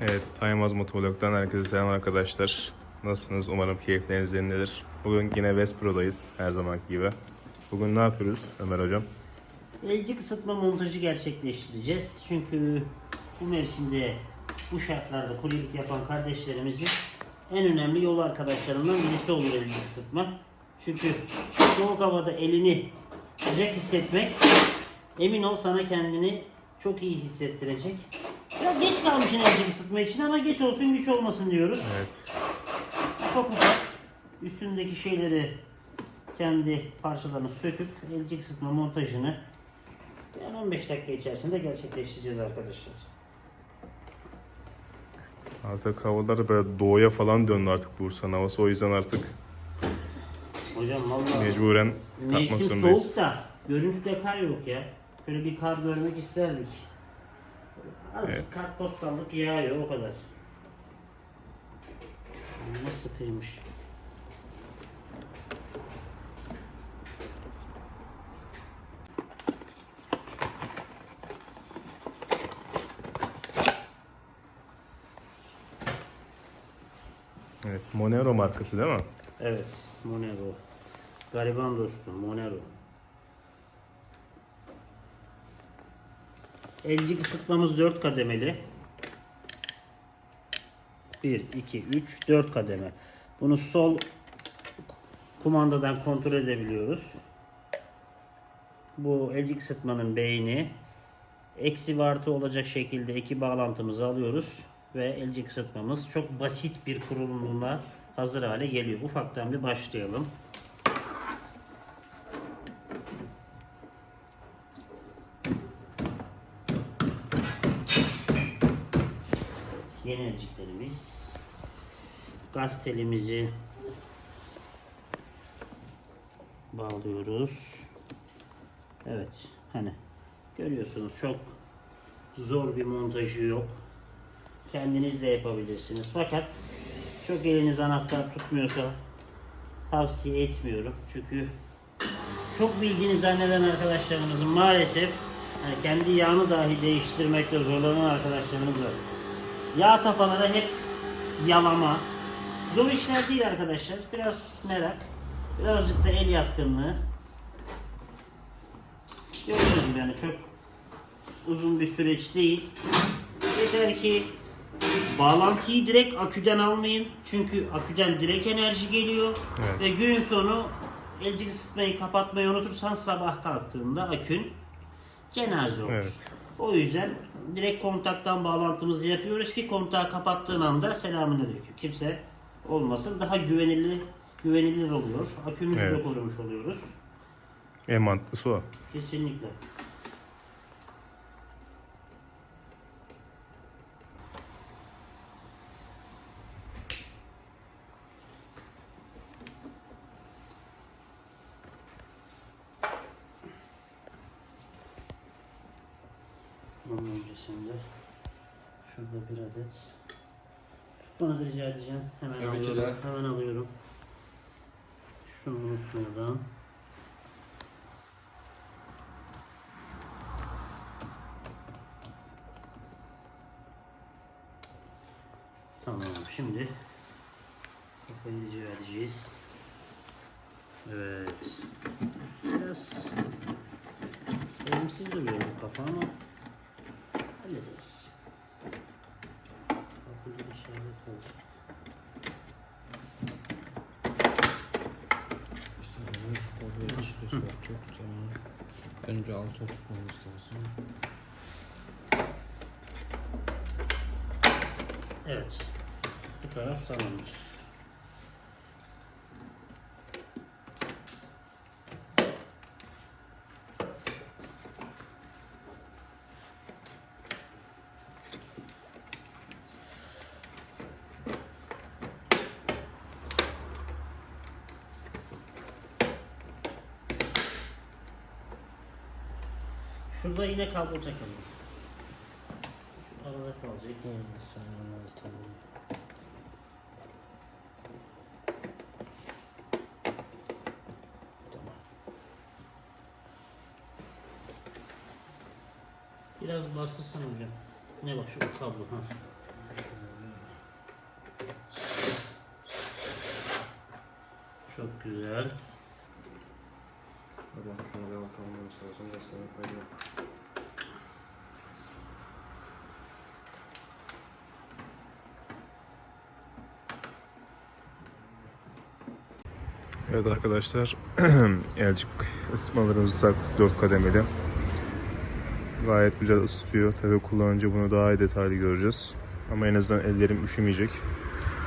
Evet, Aymaz Motovlog'dan herkese selam arkadaşlar. Nasılsınız? Umarım keyifleriniz yerindedir. Bugün yine Vespro'dayız her zamanki gibi. Bugün ne yapıyoruz Ömer Hocam? Elcik ısıtma montajı gerçekleştireceğiz. Çünkü bu mevsimde bu şartlarda kuryelik yapan kardeşlerimizin en önemli yol arkadaşlarından birisi olur elcik ısıtma. Çünkü soğuk havada elini sıcak hissetmek emin ol sana kendini çok iyi hissettirecek. Biraz geç kalmışsın elcik ısıtma için ama geç olsun güç olmasın diyoruz. Evet. Ufak ufak üstündeki şeyleri kendi parçalarını söküp elcik ısıtma montajını yani 15 dakika içerisinde gerçekleştireceğiz arkadaşlar. Artık havalar böyle doğuya falan döndü artık Bursa'nın havası. O yüzden artık Hocam vallahi mecburen takmak mevsim zorundayız. soğuk da görüntüde kar yok ya. Şöyle bir kar görmek isterdik. Az Evet. kartpostallık yağıyor o kadar. Nasıl kıymış. Evet, Monero markası değil mi? Evet, Monero. Gariban dostum, Monero. Elcik ısıtmamız 4 kademeli. 1, 2, 3, 4 kademe. Bunu sol kumandadan kontrol edebiliyoruz. Bu elcik ısıtmanın beyni eksi ve artı olacak şekilde iki bağlantımızı alıyoruz ve elcik ısıtmamız çok basit bir kurulumla hazır hale geliyor. Ufaktan bir başlayalım. Yeni elciklerimiz. Gaz telimizi bağlıyoruz. Evet. Hani görüyorsunuz çok zor bir montajı yok. Kendiniz de yapabilirsiniz. Fakat çok eliniz anahtar tutmuyorsa tavsiye etmiyorum. Çünkü çok bildiğini zanneden arkadaşlarımızın maalesef hani kendi yağını dahi değiştirmekte zorlanan arkadaşlarımız var. Yağ tapaları hep yalama. Zor işler değil arkadaşlar. Biraz merak. Birazcık da el yatkınlığı. Gördüğünüz gibi yani çok uzun bir süreç değil. Yeter ki bağlantıyı direkt aküden almayın. Çünkü aküden direkt enerji geliyor. Evet. Ve gün sonu elcik ısıtmayı kapatmayı unutursan sabah kalktığında akün cenaze olur. Evet. O yüzden direkt kontaktan bağlantımızı yapıyoruz ki kontağı kapattığın anda selamünaleyküm. Kimse olmasın. Daha güvenilir güvenilir oluyor. Akümüzü de Evet. korumuş oluyoruz. En mantıklısı o. Kesinlikle. Bunun öncesinde şurada bir adet bana da rica edeceğim. Hemen Tabii alıyorum. Hemen alıyorum. Şunu unutmadan. Tamam şimdi rica edeceğiz. Evet. Biraz sevimsiz duruyor bu kafa ama hallederiz. Bakın. Şu kabloyu içeri soktuk. Tamam. Önce alta tutmamız lazım. Evet. Bu taraf tamamdır. Şurada yine kablo takıldı. Şu arada kalacak. Yani tamam. Biraz bastırsana hocam. Ne bak şu kablo. Ha. Çok güzel. Nasıl olsun. Resme koyuyor. Evet arkadaşlar, elcik ısıtmalarımızı taktık 4 kademeli. Gayet güzel ısıtıyor. Tabii kullanınca bunu daha detaylı göreceğiz. Ama en azından ellerim üşümeyecek.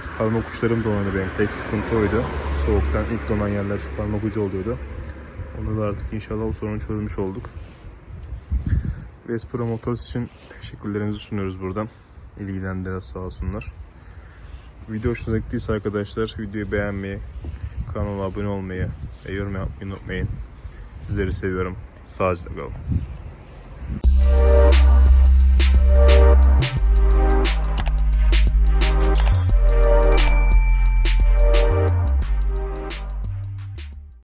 Şu parmak uçlarım dolandı benim. Tek sıkıntı oydu. Soğuktan ilk donan yerler şu parmak ucu oluyordu. Onda da artık inşallah o sorunu çözmüş olduk. Vespro Motors için teşekkürlerimizi sunuyoruz buradan. İlgilendiren sağ olsunlar. Video hoşunuza gittiyse arkadaşlar videoyu beğenmeyi, kanala abone olmayı ve yorum yapmayı unutmayın. Sizleri seviyorum. Sağlıcakla kalın.